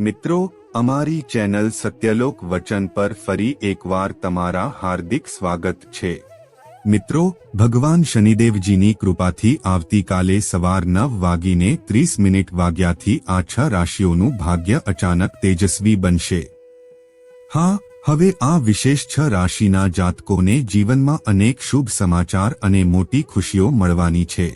મિત્રો, અમારી ચેનલ સત્યલોક વચન પર ફરી એકવાર તમારા હાર્દિક સ્વાગત છે. મિત્રો, ભગવાન શનિદેવજીની કૃપાથી આવતીકાલે સવાર નવ વાગીને ત્રીસ મિનિટ વાગ્યાથી આ છ રાશિઓનું ભાગ્ય અચાનક તેજસ્વી બનશે. હા, હવે આ વિશેષ છ રાશિના જાતકોને જીવનમાં અનેક શુભ સમાચાર અને મોટી ખુશીઓ મળવાની છે.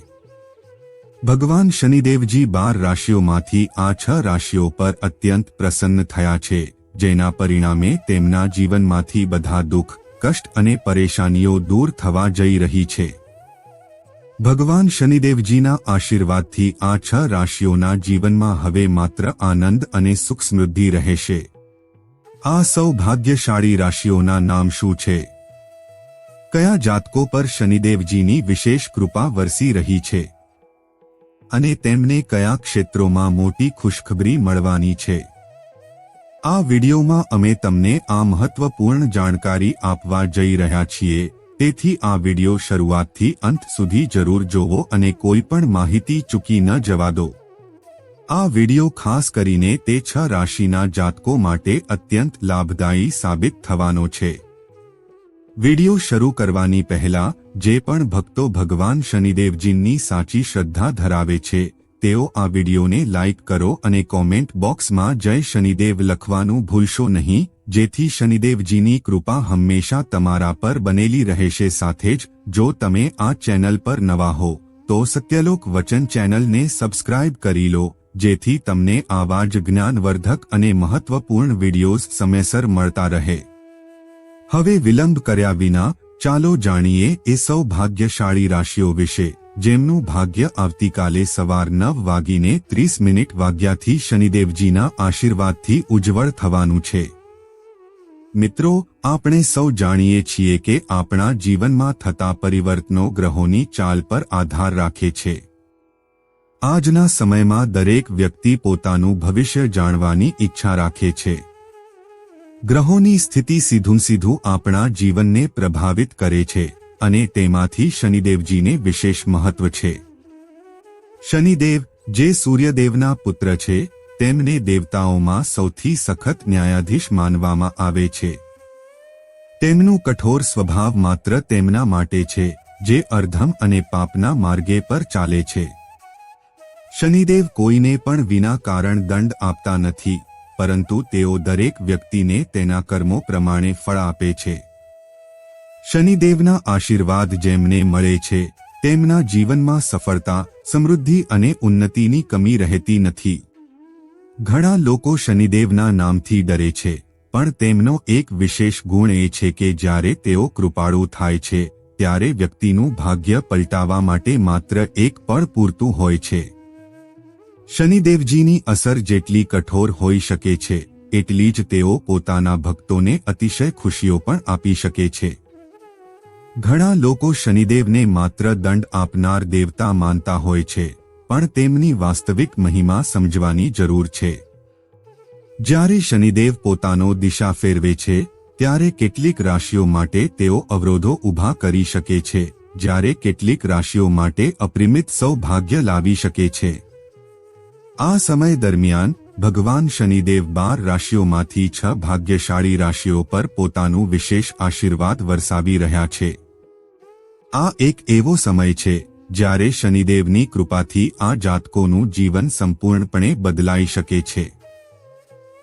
ભગવાન શનિદેવજી બાર રાશિઓમાંથી આ છ રાશિઓ પર અત્યંત પ્રસન્ન થયા છે, જેના પરિણામે તેમના જીવનમાંથી બધા દુઃખ, કષ્ટ અને પરેશાનીઓ દૂર થવા જઈ રહી છે. ભગવાન શનિદેવજીના આશીર્વાદથી આ છ રાશિઓના જીવનમાં હવે માત્ર આનંદ અને સુખ સમૃદ્ધિ રહેશે. આ સૌ ભાગ્યશાળી રાશિઓના નામ શું છે? કયા જાતકો પર શનિદેવજીની વિશેષ કૃપા વરસી રહી છે? અને તેમને કયા ક્ષેત્રોમાં મોટી ખુશખબરી મળવાની છે. આ વિડિયોમાં અમે તમને આ મહત્વપૂર્ણ જાણકારી આપવા જઈ રહ્યા છીએ, તેથી આ વિડિયો શરૂઆતથી અંત સુધી જરૂર જોવો અને કોઈ પણ માહિતી ચૂકી ન જવા દો. આ વિડિયો ખાસ કરીને તે છ રાશિના જાતકો માટે અત્યંત લાભદાયી સાબિત થવાનો છે. વિડિયો શરૂ કરવાની પહેલા, જે પણ ભક્તો ભગવાન શનિદેવજીની સાચી શ્રદ્ધા ધરાવે છે, તેઓ આ વિડિયોને લાઇક કરો અને કોમેન્ટ બોક્સમાં જય શનિદેવ લખવાનું ભૂલશો નહીં, જેથી શનિદેવજીની કૃપા હંમેશા તમારા પર બનેલી રહેશે સાથે જ, જો તમે આ ચેનલ પર નવા હો, તો સત્યલોક વચન ચેનલને સબસ્ક્રાઇબ કરી લો, જેથી તમને આવા જ જ્ઞાનવર્ધક અને મહત્વપૂર્ણ વિડિયોઝ સમયસર મળતા રહે. હવે વિલંબ કર્યા વિના, ચાલો જાણીએ એ સૌ ભાગ્યશાળી રાશિઓ વિશે, જેમનું ભાગ્ય આવતીકાલે સવાર નવ વાગીને ત્રીસ મિનિટ વાગ્યાથી શનિદેવજીના આશીર્વાદથી ઉજ્જવળ થવાનું છે. મિત્રો, આપણે સૌ જાણીએ છીએ કે આપણા જીવનમાં થતા પરિવર્તનો ગ્રહોની ચાલ પર આધાર રાખે છે. આજના સમયમાં દરેક વ્યક્તિ પોતાનું ભવિષ્ય જાણવાની ઈચ્છા રાખે છે. ગ્રહોની સ્થિતિ સીધું સીધું આપણા જીવનને પ્રભાવિત કરે છે અને તેમાંથી શનિદેવજીને વિશેષ મહત્વ છે. શનિદેવ, જે સૂર્યદેવના પુત્ર છે, તેમને દેવતાઓમાં સૌથી સખત ન્યાયાધીશ માનવામાં આવે છે. તેમનું કઠોર સ્વભાવ માત્ર તેમના માટે છે, જે અર્ધમ અને પાપના માર્ગે પર ચાલે છે. શનિદેવ કોઈને પણ વિના કારણ દંડ આપતા નથી. પરંતુ તેઓ દરેક વ્યક્તિને તેના કર્મો પ્રમાણે ફળ આપે છે. શનિદેવના આશીર્વાદ જેમને મળે છે, તેમના જીવનમાં સફળતા, સમૃદ્ધિ અને ઉન્નતિની કમી રહેતી નથી. ઘણા લોકો શનિદેવના નામથી ડરે છે, પણ તેમનો એક વિશેષ ગુણ એ છે કે જ્યારે તેઓ કૃપાળુ થાય છે, ત્યારે વ્યક્તિનું ભાગ્ય પલટાવા માટે માત્ર એક પળ પૂરતું હોય છે. શનિદેવજીની અસર જેટલી કઠોર હોઈ શકે છે, એટલી જ તેઓ પોતાના ભક્તોને અતિશય ખુશીઓ પણ આપી શકે છે. ઘણા લોકો શનિદેવને માત્ર દંડ આપનાર દેવતા માનતા હોય છે, પણ તેમની વાસ્તવિક મહિમા સમજવાની જરૂર છે. જ્યારે શનિદેવ પોતાનો દિશા ફેરવે છે, ત્યારે કેટલીક રાશિઓ માટે તેઓ અવરોધો ઊભા કરી શકે છે, જ્યારે કેટલીક રાશિઓ માટે અપરિમિત સૌભાગ્ય લાવી શકે છે. આ સમય દરમિયાન, ભગવાન શનિદેવ બાર રાશિઓમાંથી છ ભાગ્યશાળી રાશિઓ પર પોતાનું વિશેષ આશીર્વાદ વરસાવી રહ્યા છે. આ એક એવો સમય છે, જ્યારે શનિદેવની કૃપાથી આ જાતકોનું જીવન સંપૂર્ણપણે બદલાઈ શકે છે.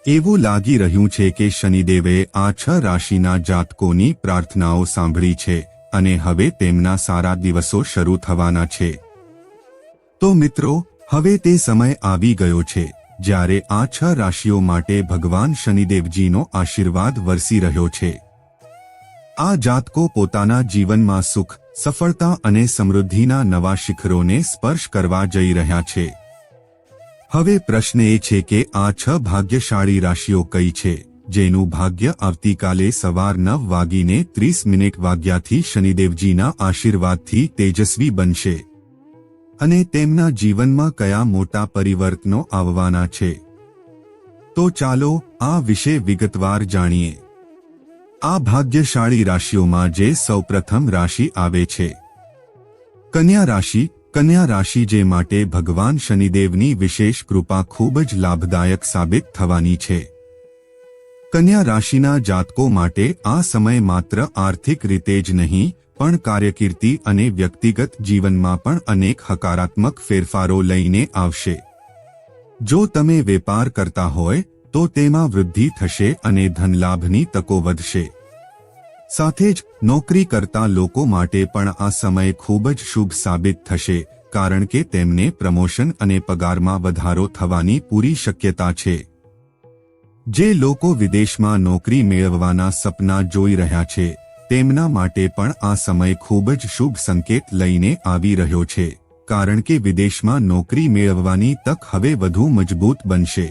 એવું લાગી રહ્યું છે કે શનિદેવે આ છ રાશિના જાતકોની પ્રાર્થનાઓ સાંભળી છે અને હવે તેમના સારા દિવસો શરૂ થવાના છે. તો મિત્રો હવે તે સમય આવી ગયો છે, જ્યારે આ છ રાશિઓ માટે ભગવાન શનિદેવજીનો આશીર્વાદ વરસી રહ્યો છે. આ જાતકો પોતાના જીવનમાં સુખ, સફળતા અને સમૃદ્ધિના નવા શિખરોને સ્પર્શ કરવા જઈ રહ્યા છે. હવે પ્રશ્ન એ છે કે આ છ ભાગ્યશાળી રાશિઓ કઈ છે, જેનું ભાગ્ય આવતીકાલે સવાર નવ વાગીને ત્રીસ મિનિટ વાગ્યાથી શનિદેવજીના આશીર્વાદથી તેજસ્વી બનશે. અને તેમના જીવનમાં કયા મોટા પરિવર્તનો આવવાના છે? તો ચાલો આ વિશે વિગતવાર જાણીએ. આ ભાગ્યશાળી રાશિઓમાં જે સૌપ્રથમ રાશિ આવે છે. કન્યા રાશિ કન્યા રાશિ જે માટે ભગવાન શનિદેવની વિશેષ કૃપા ખૂબ જ લાભદાયક સાબિત થવાની છે. કન્યા રાશિના જાતકો માટે આ સમય માત્ર આર્થિક રીતે જ નહીં પણ કાર્યકીર્તિ અને વ્યક્તિગત જીવનમાં પણ અનેક હકારાત્મક ફેરફારો લઈને આવશે. જો તમે વેપાર કરતા હોય, તો તેમાં વૃદ્ધિ થશે અને ધનલાભની તકો વધશે. સાથે જ, નોકરી કરતા લોકો માટે પણ આ સમય ખૂબ જ શુભ સાબિત થશે, કારણ કે તેમને પ્રમોશન અને પગારમાં વધારો થવાની પૂરી શક્યતા છે. જે લોકો વિદેશમાં નોકરી મેળવવાના સપના જોઈ રહ્યા છે તેમના માટે પણ આ સમય ખૂબ જ શુભ સંકેત લઈને આવી રહ્યો છે, કારણ કે વિદેશમાં નોકરી મેળવવાની તક હવે વધુ મજબૂત બનશે.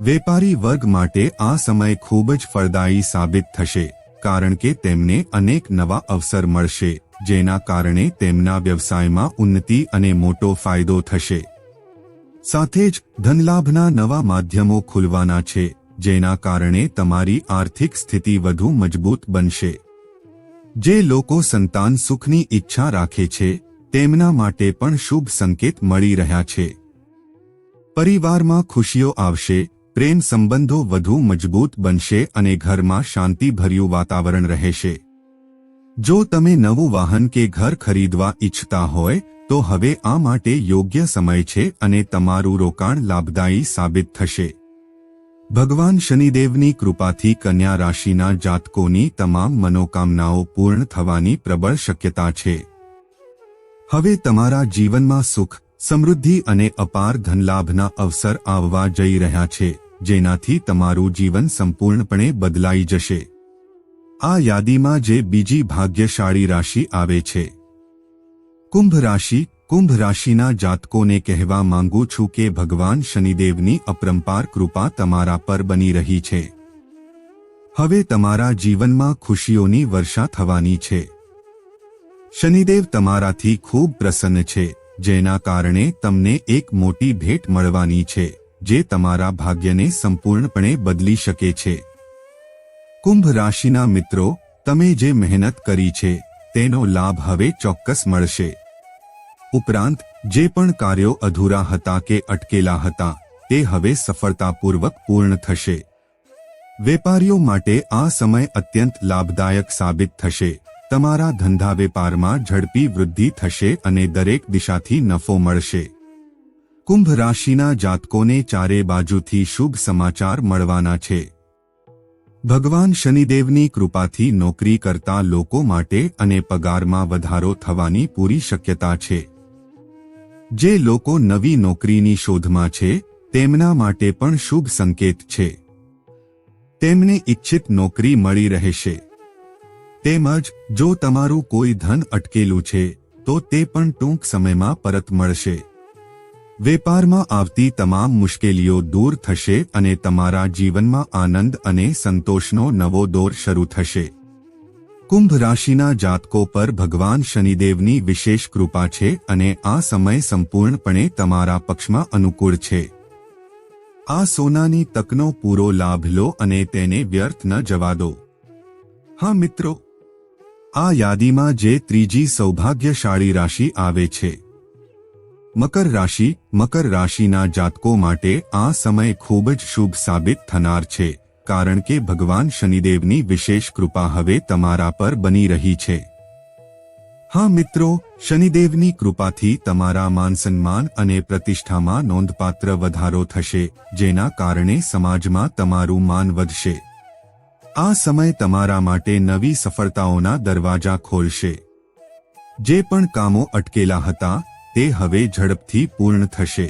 વેપારી વર્ગ માટે આ સમય ખૂબ જ ફળદાયી સાબિત થશે, કારણ કે તેમને અનેક નવા અવસર મળશે, જેના કારણે તેમના વ્યવસાયમાં ઉન્નતિ અને મોટો ફાયદો થશે. સાથે જ ધનલાભના નવા માધ્યમો ખુલવાના છે, જેના કારણે તમારી આર્થિક સ્થિતિ વધુ મજબૂત બનશે. જે લોકો સંતાન સુખની ઈચ્છા રાખે છે, તેમના માટે પણ શુભ સંકેત મળી રહ્યા છે. પરિવારમાં ખુશીઓ આવશે, પ્રેમ સંબંધો વધુ મજબૂત બનશે અને ઘરમાં શાંતિભર્યું વાતાવરણ રહેશે. જો તમે નવું વાહન કે ઘર ખરીદવા ઈચ્છતા હોય, તો હવે આ માટે યોગ્ય સમય છે અને તમારું રોકાણ લાભદાયી સાબિત થશે. ભગવાન શનિદેવની કૃપાથી કન્યા રાશિના જાતકોની તમામ મનોકામનાઓ પૂર્ણ થવાની પ્રબળ શક્યતા છે. હવે તમારા જીવનમાં સુખ, સમૃદ્ધિ અને અપાર ધનલાભના અવસર આવવા જઈ રહ્યા છે, જેનાથી તમારું જીવન સંપૂર્ણપણે બદલાઈ જશે. આ યાદીમાં જે બીજી ભાગ્યશાળી રાશિ આવે છે. કુંભ રાશિ કુંભ રાશિના જાતકોને કહેવા માંગુ છું કે ભગવાન શનિદેવની અપરંપાર કૃપા તમારા પર બની રહી છે. હવે તમારા જીવનમાં ખુશીઓની વર્ષા થવાની છે. શનિદેવ તમારાથી ખૂબ પ્રસન્ન છે, જેના કારણે તમને એક મોટી ભેટ મળવાની છે, જે તમારા ભાગ્યને સંપૂર્ણપણે બદલી શકે છે. કુંભ રાશિના મિત્રો, તમે જે મહેનત કરી છે, તેનો લાભ હવે ચોક્કસ મળશે. ઉપરાંત, જે પણ કાર્યો અધૂરા હતા કે અટકેલા હતા, તે હવે સફળતાપૂર્વક પૂર્ણ થશે. વેપારીઓ માટે આ સમય અત્યંત લાભદાયક સાબિત થશે. તમારા ધંધા વેપારમાં ઝડપી વૃદ્ધિ થશે અને દરેક દિશાથી નફો મળશે. કુંભ રાશિના જાતકોને ચારે બાજુથી શુભ સમાચાર મળવાના છે. ભગવાન શનિદેવની કૃપાથી નોકરી કરતા લોકો માટે અને પગારમાં વધારો થવાની પૂરી શક્યતા છે. જે લોકો નવી નોકરીની શોધમાં છે, તેમના માટે પણ શુભ સંકેત છે. તેમને ઇચ્છિત નોકરી મળી રહેશે. તેમજ, જો તમારું કોઈ ધન અટકેલું છે, તો તે પણ ટૂંક સમયમાં પરત મળશે. વેપારમાં આવતી તમામ મુશ્કેલીઓ દૂર થશે અને તમારા જીવનમાં આનંદ અને સંતોષનો નવો દોર શરૂ થશે. કુંભ રાશિના જાતકો પર ભગવાન શનિદેવની વિશેષ કૃપા છે અને આ સમય સંપૂર્ણપણે તમારા પક્ષમાં અનુકૂળ છે. આ સોનાની તકનો પૂરો લાભ લો અને તેને વ્યર્થ ન જવા દો. હા મિત્રો, આ યાદીમાં જે ત્રીજી સૌભાગ્યશાળી રાશિ આવે છે. મકર રાશિ, મકર રાશિના જાતકો માટે આ સમય ખૂબ જ શુભ સાબિત થનાર છે. કારણ કે ભગવાન શનિદેવની વિશેષ કૃપા હવે તમારા પર બની રહી છે. હા મિત્રો, શનિદેવની કૃપાથી તમારા માન સન્માન અને પ્રતિષ્ઠામાં નોંધપાત્ર વધારો થશે, જેના કારણે સમાજમાં તમારું માન વધશે. આ સમય તમારા માટે નવી સફળતાઓના દરવાજા ખોલશે. જે પણ કામો અટકેલા હતા, તે હવે ઝડપથી પૂર્ણ થશે.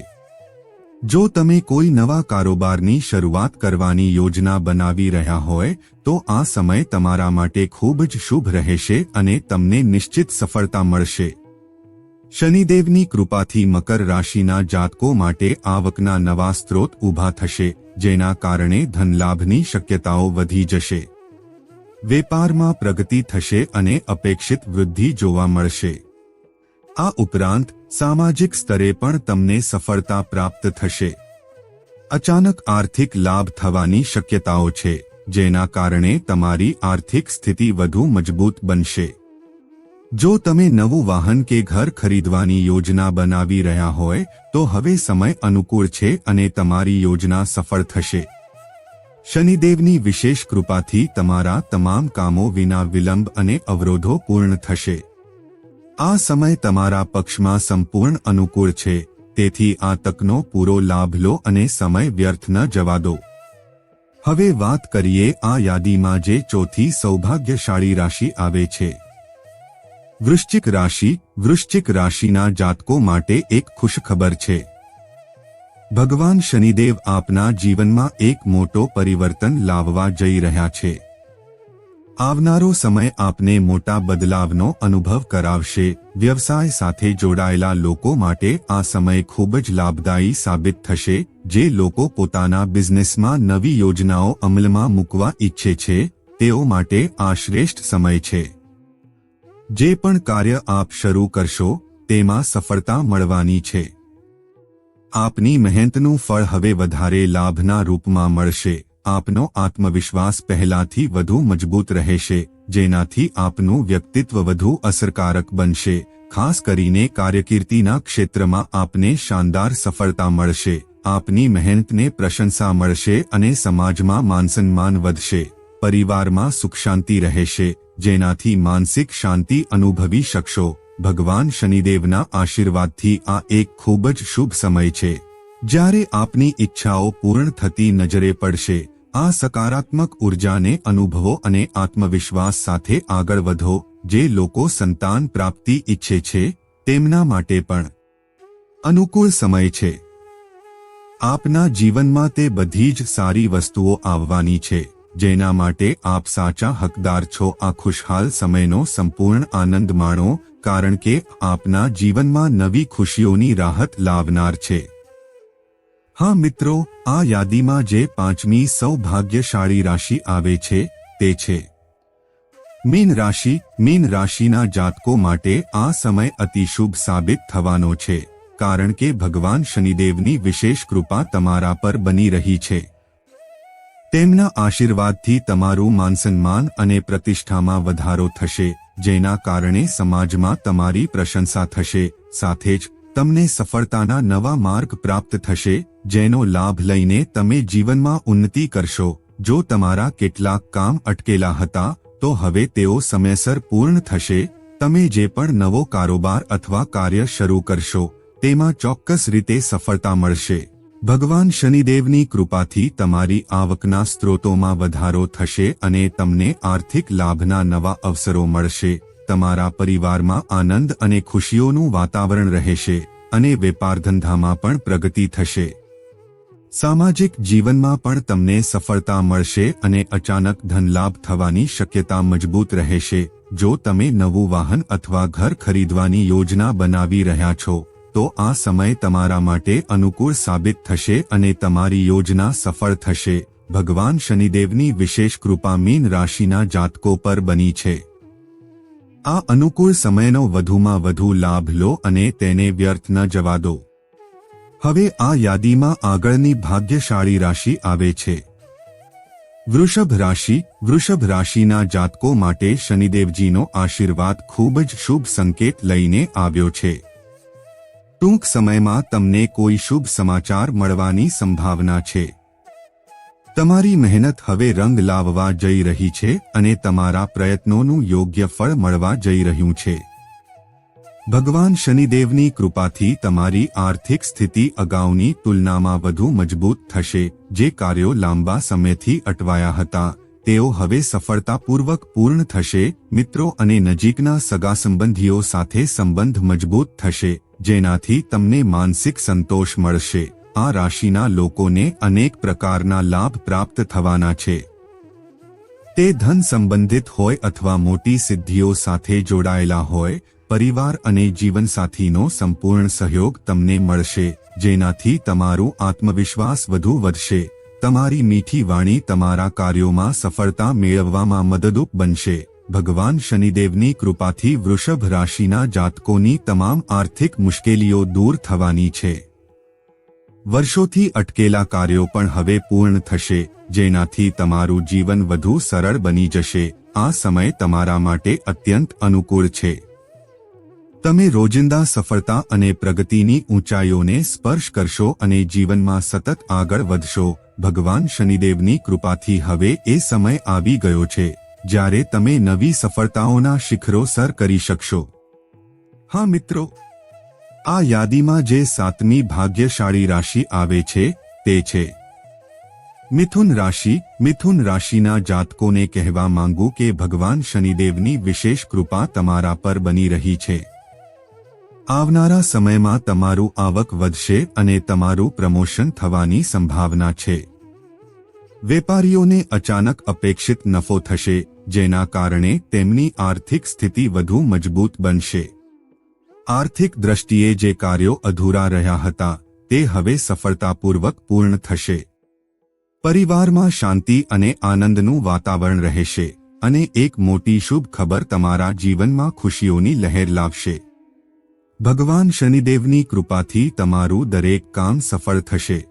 જો તમે કોઈ નવા કારોબારની શરૂઆત કરવાની યોજના બનાવી રહ્યા હોય, તો આ સમય તમારા માટે ખૂબ જ શુભ રહેશે અને તમને નિશ્ચિત સફળતા મળશે. શનિદેવની કૃપાથી મકર રાશિના જાતકો માટે આવકના નવા સ્ત્રોત ઊભા થશે, જેના કારણે ધનલાભની શક્યતાઓ વધી જશે. વેપારમાં પ્રગતિ થશે અને અપેક્ષિત વૃદ્ધિ જોવા મળશે. આ ઉપરાંત સામાજિક સ્તરે પણ તમને સફળતા પ્રાપ્ત થશે. અચાનક આર્થિક લાભ થવાની શક્યતાઓ છે, જેના કારણે તમારી આર્થિક સ્થિતિ વધુ મજબૂત બનશે. જો તમે નવું વાહન કે ઘર ખરીદવાની યોજના બનાવી રહ્યા હોય, તો હવે સમય અનુકૂળ છે અને તમારી યોજના સફળ થશે. શનિદેવની વિશેષ કૃપાથી તમારા તમામ કામો વિના વિલંબ અને અવરોધો પૂર્ણ થશે. આ સમય તમારા પક્ષમાં સંપૂર્ણ અનુકૂળ છે, તેથી આ તકનો પૂરો લાભ લો અને સમય વ્યર્થ ન જવા દો. હવે વાત કરીએ આ યાદીમાં જે ચોથી સૌભાગ્યશાળી રાશિ આવે છે. વૃશ્ચિક રાશિ, વૃશ્ચિક રાશિના જાતકો માટે એક ખુશખબર છે. ભગવાન શનિદેવ આપના જીવનમાં એક મોટો પરિવર્તન લાવવા જઈ રહ્યા છે. આવનારો સમય આપને મોટા બદલાવનો અનુભવ કરાવશે. વ્યવસાય સાથે જોડાયેલા લોકો માટે આ સમય ખૂબ જ લાભદાયી સાબિત થશે. જે લોકો પોતાના બિઝનેસમાં નવી યોજનાઓ અમલમાં મૂકવા ઈચ્છે છે, તેઓ માટે આ શ્રેષ્ઠ સમય છે. જે પણ કાર્ય આપ શરૂ કરશો, તેમાં સફળતા મળવાની છે. આપની મહેનતનું ફળ હવે વધારે લાભના રૂપમાં મળશે. આપનો આત્મવિશ્વાસ પહેલાથી વધુ મજબૂત રહેશે, જેનાથી આપનું વ્યક્તિત્વ વધુ અસરકારક બનશે, ખાસ કરીને કાર્યકીર્તિના ક્ષેત્રમાં આપને શાનદાર સફળતા મળશે, આપની મહેનતને પ્રશંસા મળશે અને સમાજમાં માનસન્માન વધશે, પરિવારમાં સુખ શાંતિ રહેશે, જેનાથી માનસિક શાંતિ અનુભવી શકશો, ભગવાન શનિદેવના આશીર્વાદથી આ એક ખૂબ જ શુભ સમય છે. જ્યારે આપની ઈચ્છાઓ પૂર્ણ થતી નજરે પડશે, આ સકારાત્મક ઉર્જાને અનુભવો અને આત્મવિશ્વાસ સાથે આગળ વધો, જે લોકો સંતાન પ્રાપ્તિ ઈચ્છે છે, તેમના માટે પણ. અનુકૂળ સમય છે. આપના જીવનમાં તે બધી જ સારી વસ્તુઓ આવવાની છે, જેના માટે આપ સાચા હકદાર છો. આ ખુશહાલ સમયનો સંપૂર્ણ આનંદ માણો, કારણ કે આપના જીવનમાં નવી ખુશીઓની રાહત લાવનાર છે. હા મિત્રો, આ યાદીમાં જે પાંચમી સૌભાગ્યશાળી રાશિ આવે છે, તે છે. મીન રાશિ, મીન રાશિના જાતકો માટે આ સમય અતિશુભ સાબિત થવાનો છે, કારણ કે ભગવાન શનિદેવની વિશેષ કૃપા તમારા પર બની રહી છે. તેમના આશીર્વાદથી તમારું માનસન્માન અને પ્રતિષ્ઠામાં વધારો થશે, જેના કારણે સમાજમાં તમારી પ્રશંસા થશે, સાથે જ તમને સફળતાના નવા માર્ગ પ્રાપ્ત થશે, જેનો લાભ લઈને તમે જીવનમાં ઉન્નતિ કરશો. જો તમારા કેટલાક કામ અટકેલા હતા, તો હવે તેઓ સમયસર પૂર્ણ થશે. તમે જે પણ નવો કારોબાર અથવા કાર્ય શરૂ કરશો, તેમાં ચોક્કસ રીતે સફળતા મળશે. ભગવાન શનિદેવની કૃપાથી તમારી આવકના સ્ત્રોતોમાં વધારો થશે અને તમને આર્થિક લાભના નવા અવસરો મળશે. તમારા પરિવારમાં આનંદ અને ખુશીઓનું વાતાવરણ રહેશે અને વેપાર ધંધામાં પણ પ્રગતિ થશે. સામાજિક જીવનમાં પણ તમને સફળતા મળશે અને અચાનક ધનલાભ થવાની શક્યતા મજબૂત રહેશે. જો તમે નવું વાહન અથવા ઘર ખરીદવાની યોજના બનાવી રહ્યા છો, તો આ સમય તમારા માટે અનુકૂળ સાબિત થશે અને તમારી યોજના સફળ થશે. ભગવાન શનિદેવની વિશેષ કૃપા મીન રાશિના જાતકો પર બની છે. આ અનુકૂળ સમયનો વધુમાં વધુ લાભ લો અને તેને વ્યર્થ ન જવા દો. હવે આ યાદીમાં આગળની ભાગ્યશાળી રાશિ આવે છે. વૃષભ રાશિ, વૃષભ રાશિના જાતકો માટે શનિદેવજીનો આશીર્વાદ ખૂબ જ શુભ સંકેત લઈને આવ્યો છે. ટૂંક સમયમાં તમને કોઈ શુભ સમાચાર મળવાની સંભાવના છે. તમારી મહેનત હવે રંગ લાવવા જઈ રહી છે અને તમારા પ્રયત્નોનું યોગ્ય ફળ મળવા જઈ રહ્યું છે. ભગવાન શનિદેવની કૃપાથી તમારી આર્થિક સ્થિતિ અગાઉની તુલનામાં વધુ મજબૂત થશે. જે કાર્યો લાંબા સમયથી અટવાયા હતા, તેઓ હવે સફળતાપૂર્વક પૂર્ણ થશે. મિત્રો અને નજીકના સગા સંબંધીઓ સાથે સંબંધ મજબૂત થશે, જેનાથી તમને માનસિક સંતોષ મળશે. આ રાશિના લોકોને અનેક પ્રકારના લાભ પ્રાપ્ત થવાના છે. તે ધન સંબંધિત હોય અથવા મોટી સિદ્ધિઓ સાથે જોડાયેલા હોય, પરિવાર અને જીવનસાથીનો સંપૂર્ણ સહયોગ તમને મળશે, જેનાથી તમારું આત્મવિશ્વાસ વધુ વધશે. તમારી મીઠી વાણી તમારા કાર્યોમાં સફળતા મેળવવામાં મદદરૂપ બનશે. ભગવાન શનિદેવની કૃપાથી વૃષભ રાશિના જાતકોની તમામ આર્થિક મુશ્કેલીઓ દૂર થવાની છે. વર્ષોથી અટકેલા કાર્યો પણ હવે પૂર્ણ થશે, જેનાથી તમારું જીવન વધુ સરળ બની જશે. આ સમય તમારા માટે અત્યંત અનુકૂળ છે. તમે રોજિંદા સફળતા અને પ્રગતિની ઊંચાઈઓને સ્પર્શ કરશો અને જીવનમાં સતત આગળ વધશો. ભગવાન શનિદેવની કૃપાથી હવે એ સમય આવી ગયો છે, જ્યારે તમે નવી સફળતાઓના શિખરો સર કરી શકશો. હા મિત્રો આ યાદીમાં જે સાતમી ભાગ્યશાળી રાશિ આવે છે, તે છે. મિથુન રાશિ, મિથુન રાશિના જાતકોને કહેવા માંગુ કે ભગવાન શનિદેવની વિશેષ કૃપા તમારા પર બની રહી છે. આવનારા સમયમાં તમારું આવક વધશે અને તમારું પ્રમોશન થવાની સંભાવના છે. વેપારીઓને અચાનક અપેક્ષિત નફો થશે, જેના કારણે તેમની આર્થિક સ્થિતિ વધુ મજબૂત બનશે. આર્થિક દ્રષ્ટિએ જે કાર્યો અધૂરા રહ્યા હતા, તે હવે સફળતાપૂર્વક પૂર્ણ થશે. પરિવારમાં શાંતિ અને આનંદનું વાતાવરણ રહેશે અને એક મોટી શુભ ખબર તમારા જીવનમાં ખુશીઓની લહેર લાવશે. ભગવાન શનિદેવની કૃપાથી તમારું દરેક કામ સફળ થશે.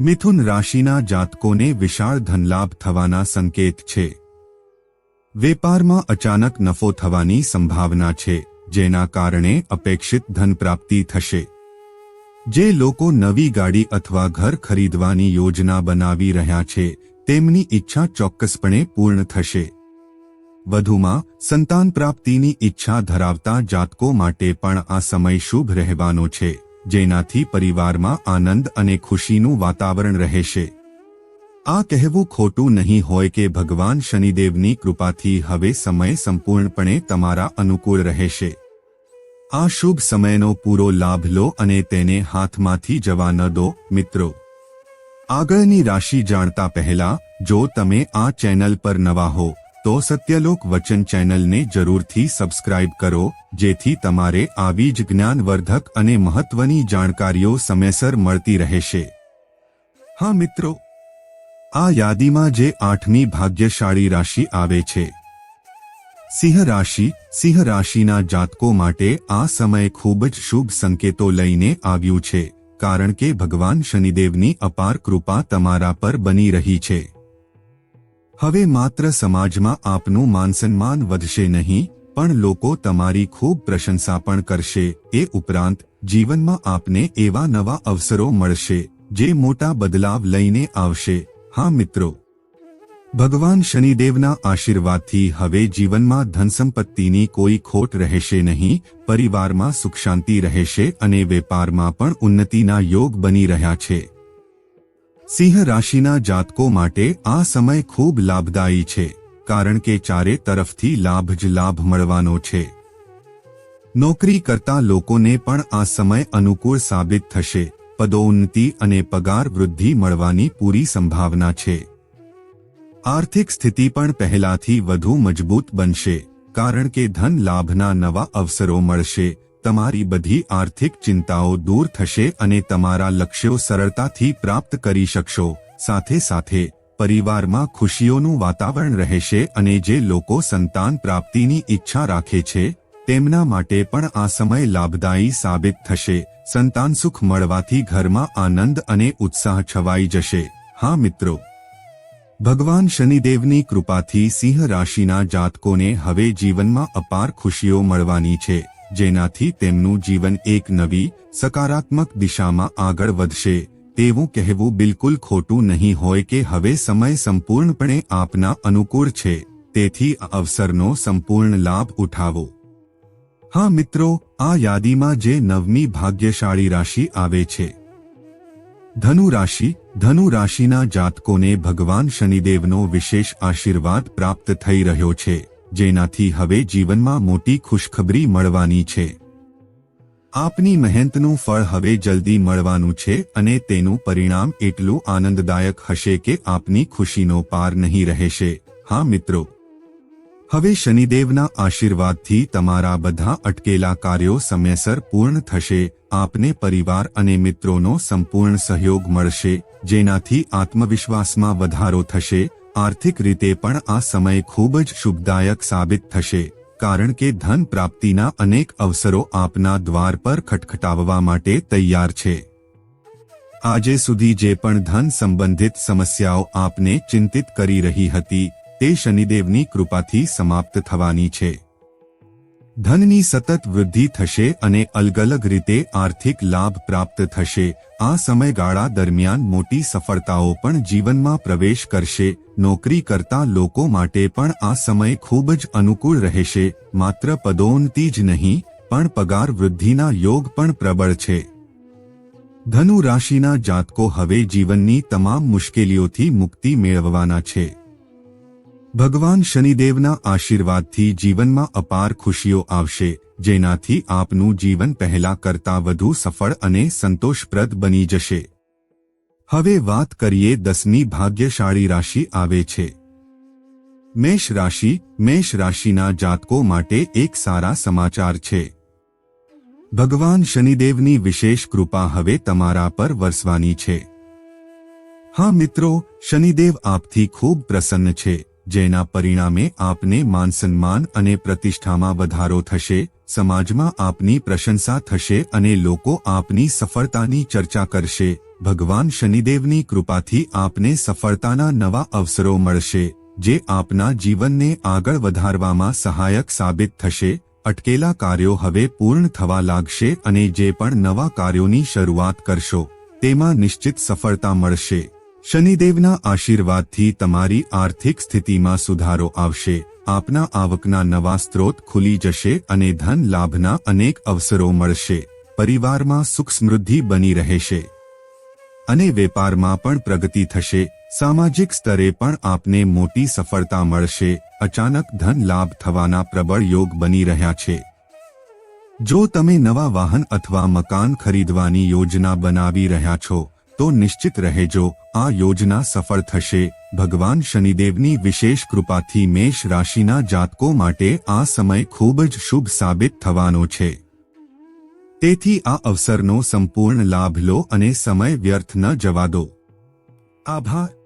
મિથુન રાશિના જાતકોને વિશાળ ધનલાભ થવાના સંકેત છે. વેપારમાં અચાનક નફો થવાની સંભાવના છે. જેના કારણે અપેક્ષિત ધન પ્રાપ્તિ થશે. જે લોકો નવી ગાડી અથવા ઘર ખરીદવાની યોજના બનાવી રહ્યા છે, તેમની ઈચ્છા ચોક્કસપણે પૂર્ણ થશે. વધુમાં, સંતાન પ્રાપ્તિની ઈચ્છા ધરાવતા જાતકો માટે પણ આ સમય શુભ રહેવાનો છે, જેનાથી પરિવારમાં આનંદ અને ખુશીનું વાતાવરણ રહેશે. આ કહેવું ખોટું નહીં હોય કે ભગવાન શનિદેવની કૃપાથી હવે સમય સંપૂર્ણપણે તમારા અનુકૂળ રહેશે. આ શુભ સમયનો પૂરો લાભ લો અને તેને હાથમાંથી જવા ન દો, મિત્રો. આગળની રાશિ જાણતા પહેલા, જો તમે આ ચેનલ પર નવા હો, તો સત્યલોક વચન ચેનલને જરૂરથી સબસ્ક્રાઇબ કરો, જેથી તમારે આવી જ જ્ઞાનવર્ધક અને મહત્વની જાણકારીઓ સમયસર મળતી રહેશે. હા, મિત્રો. આ યાદીમાં જે આઠમી ભાગ્યશાળી રાશિ આવે છે. સિંહ રાશિ, સિંહ રાશિના જાતકો માટે આ સમય ખૂબ જ શુભ સંકેતો લઈને આવ્યું છે, કારણ કે ભગવાન શનિદેવની અપાર કૃપા તમારા પર બની રહી છે. હવે માત્ર સમાજમાં આપનું માનસન્માન વધશે નહીં, પણ લોકો તમારી ખૂબ પ્રશંસા પણ કરશે, એ ઉપરાંત જીવનમાં આપને એવા નવા અવસરો મળશે, જે મોટા બદલાવ લઈને આવશે. હા મિત્રો. ભગવાન શનિદેવના આશીર્વાદથી હવે જીવનમાં ધનસંપત્તિની કોઈ ખોટ રહેશે નહીં, પરિવારમાં સુખ શાંતિ રહેશે અને વેપારમાં પણ ઉન્નતિના યોગ બની રહ્યા છે. સિંહ રાશિના જાતકો માટે આ સમય ખૂબ લાભદાયી છે, કારણ કે ચારે તરફથી લાભ જ લાભ મળવાનો છે. નોકરી કરતા લોકોને પણ આ સમય અનુકૂળ સાબિત થશે. પદોન્નતિ અને પગાર વૃદ્ધિ મળવાની પૂરી સંભાવના છે. આર્થિક સ્થિતિ પણ પહેલાથી વધુ મજબૂત બનશે, કારણ કે ધન લાભના નવા અવસરો મળશે, તમારી બધી આર્થિક ચિંતાઓ દૂર થશે અને તમારા લક્ષ્યો સરળતાથી પ્રાપ્ત કરી શકશો. સાથે સાથે, પરિવારમાં ખુશીઓનું વાતાવરણ રહેશે અને જે લોકો સંતાન પ્રાપ્તિની ઈચ્છા રાખે છે તેમના માટે પણ આ સમય લાભદાયી સાબિત થશે. સંતાન સુખ મળવાથી ઘરમાં આનંદ અને ઉત્સાહ છવાઈ જશે. હા, મિત્રો. ભગવાન શનિદેવની કૃપાથી સિંહ રાશિના જાતકોને હવે જીવનમાં અપાર ખુશીઓ મળવાની છે, જેનાથી તેમનું જીવન એક નવી, સકારાત્મક દિશામાં આગળ વધશે. તેવું કહેવું બિલકુલ ખોટું નહીં હોય કે હવે સમય સંપૂર્ણપણે આપના અનુકૂળ છે. તેથી આ અવસરનો સંપૂર્ણ લાભ ઉઠાવો. હા મિત્રો, આ યાદીમાં જે નવમી ભાગ્યશાળી રાશિ આવે છે. ધનુ રાશિ, ધનુ રાશિના જાતકોને ભગવાન શનિદેવનો વિશેષ આશીર્વાદ પ્રાપ્ત થઈ રહ્યો છે, જેનાથી હવે જીવનમાં મોટી ખુશખબરી મળવાની છે. આપની મહેનતનું ફળ હવે જલ્દી મળવાનું છે અને તેનું પરિણામ એટલું આનંદદાયક હશે કે આપની ખુશીનો પાર નહીં રહેશે. હા મિત્રો હવે શનિદેવના આશીર્વાદથી તમારા બધા અટકેલા કાર્યો સમયસર પૂર્ણ થશે, આપને પરિવાર અને મિત્રોનો સંપૂર્ણ સહયોગ મળશે, જેનાથી આત્મવિશ્વાસમાં વધારો થશે, આર્થિક રીતે પણ આ સમય ખૂબ જ શુભદાયક સાબિત થશે, કારણ કે ધન પ્રાપ્તિના અનેક અવસરો આપના દ્વાર પર ખટખટાવવા માટે તૈયાર છે. આજે સુધી જે પણ ધન સંબંધિત સમસ્યાઓ આપને ચિંતિત કરી રહી હતી તે શનિદેવની કૃપાથી સમાપ્ત થવાની છે. ધનની સતત વૃદ્ધિ થશે અને અલગ અલગ રીતે આર્થિક લાભ પ્રાપ્ત થશે. આ સમયગાળા દરમિયાન મોટી સફળતાઓ પણ જીવનમાં પ્રવેશ કરશે. નોકરી કરતા લોકો માટે પણ આ સમય ખૂબ જ અનુકૂળ રહેશે. માત્ર પદોન્નતિ જ નહીં, પણ પગાર વૃદ્ધિના યોગ પણ પ્રબળ છે. ધનુ રાશિના જાતકો હવે જીવનની તમામ મુશ્કેલીઓથી મુક્તિ મેળવવાના છે. ભગવાન શનિદેવના આશીર્વાદથી જીવનમાં અપાર ખુશીઓ આવશે, જેનાથી આપનું જીવન પહેલા કરતાં વધુ સફળ અને સંતોષપ્રદ બની જશે. હવે વાત કરીએ દસમી ભાગ્યશાળી રાશિ આવે છે. મેષ રાશિ, મેષ રાશિના જાતકો માટે એક સારા સમાચાર છે. ભગવાન શનિદેવની વિશેષ કૃપા હવે તમારા પર વરસવાની છે. હા મિત્રો, શનિદેવ આપથી ખૂબ પ્રસન્ન છે. જેના પરિણામે આપને માનસન્માન અને પ્રતિષ્ઠામાં વધારો થશે, સમાજમાં આપની પ્રશંસા થશે અને લોકો આપની સફળતાની ચર્ચા કરશે. ભગવાન શનિદેવની કૃપાથી આપને સફળતાના નવા અવસરો મળશે, જે આપના જીવનને આગળ વધારવામાં સહાયક સાબિત થશે. અટકેલા કાર્યો હવે પૂર્ણ થવા લાગશે અને જે પણ નવા કાર્યોની શરૂઆત કરશો, તેમાં નિશ્ચિત સફળતા મળશે. શનિદેવના આશીર્વાદથી તમારી આર્થિક સ્થિતિમાં સુધારો આવશે, આપના આવકના નવા સ્ત્રોત ખુલી જશે અને ધન લાભના અનેક અવસરો મળશે, પરિવારમાં સુખ સમૃદ્ધિ બની રહેશે. અને વેપારમાં પણ પ્રગતિ થશે, સામાજિક સ્તરે પણ આપને મોટી સફળતા મળશે, અચાનક ધન લાભ થવાના પ્રબળ યોગ બની રહ્યા છે. જો તમે નવા વાહન અથવા મકાન ખરીદવાની યોજના બનાવી રહ્યા છો તો નિશ્ચિત રહેજો, આ યોજના સફળ થશે. ભગવાન શનિદેવની વિશેષ કૃપાથી મેષ રાશિના જાતકો માટે આ સમય ખૂબ જ શુભ સાબિત થવાનો છે. તેથી આ અવસરનો સંપૂર્ણ લાભ લો અને સમય વ્યર્થ ન જવા દો. આભાર.